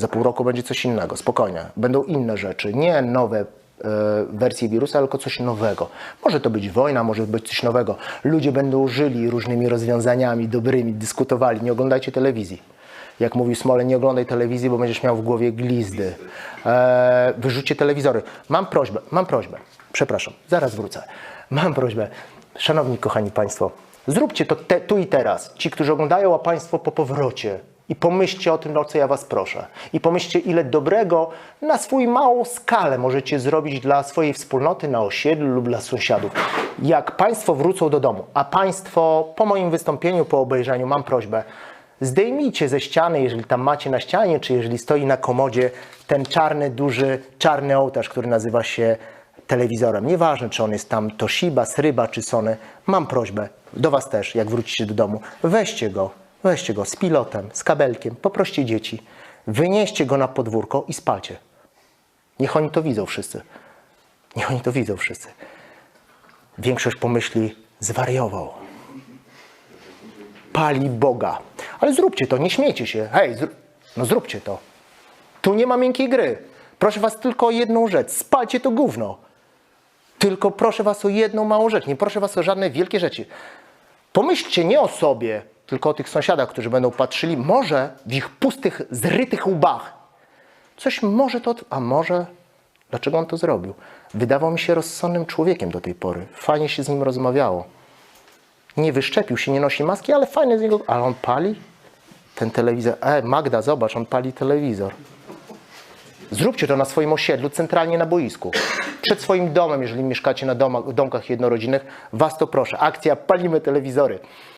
Za pół roku będzie coś innego, spokojnie. Będą inne rzeczy, nie nowe e, wersje wirusa, tylko coś nowego. Może to być wojna, może być coś nowego. Ludzie będą żyli różnymi rozwiązaniami dobrymi, dyskutowali. Nie oglądajcie telewizji. Jak mówił Smoleń, nie oglądaj telewizji, bo będziesz miał w głowie glizdy. E, wyrzućcie telewizory. Mam prośbę, mam prośbę. Przepraszam, zaraz wrócę. Mam prośbę. Szanowni, kochani Państwo, zróbcie to te, tu i teraz. Ci, którzy oglądają, a Państwo po powrocie. I pomyślcie o tym, o co ja Was proszę. I pomyślcie, ile dobrego na swój małą skalę możecie zrobić dla swojej wspólnoty na osiedlu lub dla sąsiadów. Jak Państwo wrócą do domu, a Państwo po moim wystąpieniu, po obejrzeniu, mam prośbę, zdejmijcie ze ściany, jeżeli tam macie na ścianie, czy jeżeli stoi na komodzie, ten czarny, duży, czarny ołtarz, który nazywa się telewizorem. Nieważne, czy on jest tam Toshiba, Sryba czy Sony. Mam prośbę do Was też, jak wrócicie do domu. Weźcie go, weźcie go z pilotem, z kabelkiem, poproście dzieci. Wynieście go na podwórko i spalcie. Niech oni to widzą wszyscy. Niech oni to widzą wszyscy. Większość pomyśli, zwariował. Pali Boga. Ale zróbcie to, nie śmiejcie się. Hej, zr- no zróbcie to. Tu nie ma miękkiej gry. Proszę was tylko o jedną rzecz. Spalcie to gówno. Tylko proszę was o jedną małą rzecz. Nie proszę was o żadne wielkie rzeczy. Pomyślcie nie o sobie, tylko o tych sąsiadach, którzy będą patrzyli, może w ich pustych, zrytych łbach. Coś może to, a może, dlaczego on to zrobił? Wydawał mi się rozsądnym człowiekiem do tej pory. Fajnie się z nim rozmawiało. Nie wyszczepił się, nie nosi maski, ale fajny z niego. Ale on pali? Ten telewizor. E, Magda, zobacz, on pali telewizor. Zróbcie to na swoim osiedlu, centralnie na boisku. Przed swoim domem, jeżeli mieszkacie na domach, domkach jednorodzinnych, was to proszę. Akcja Palimy telewizory.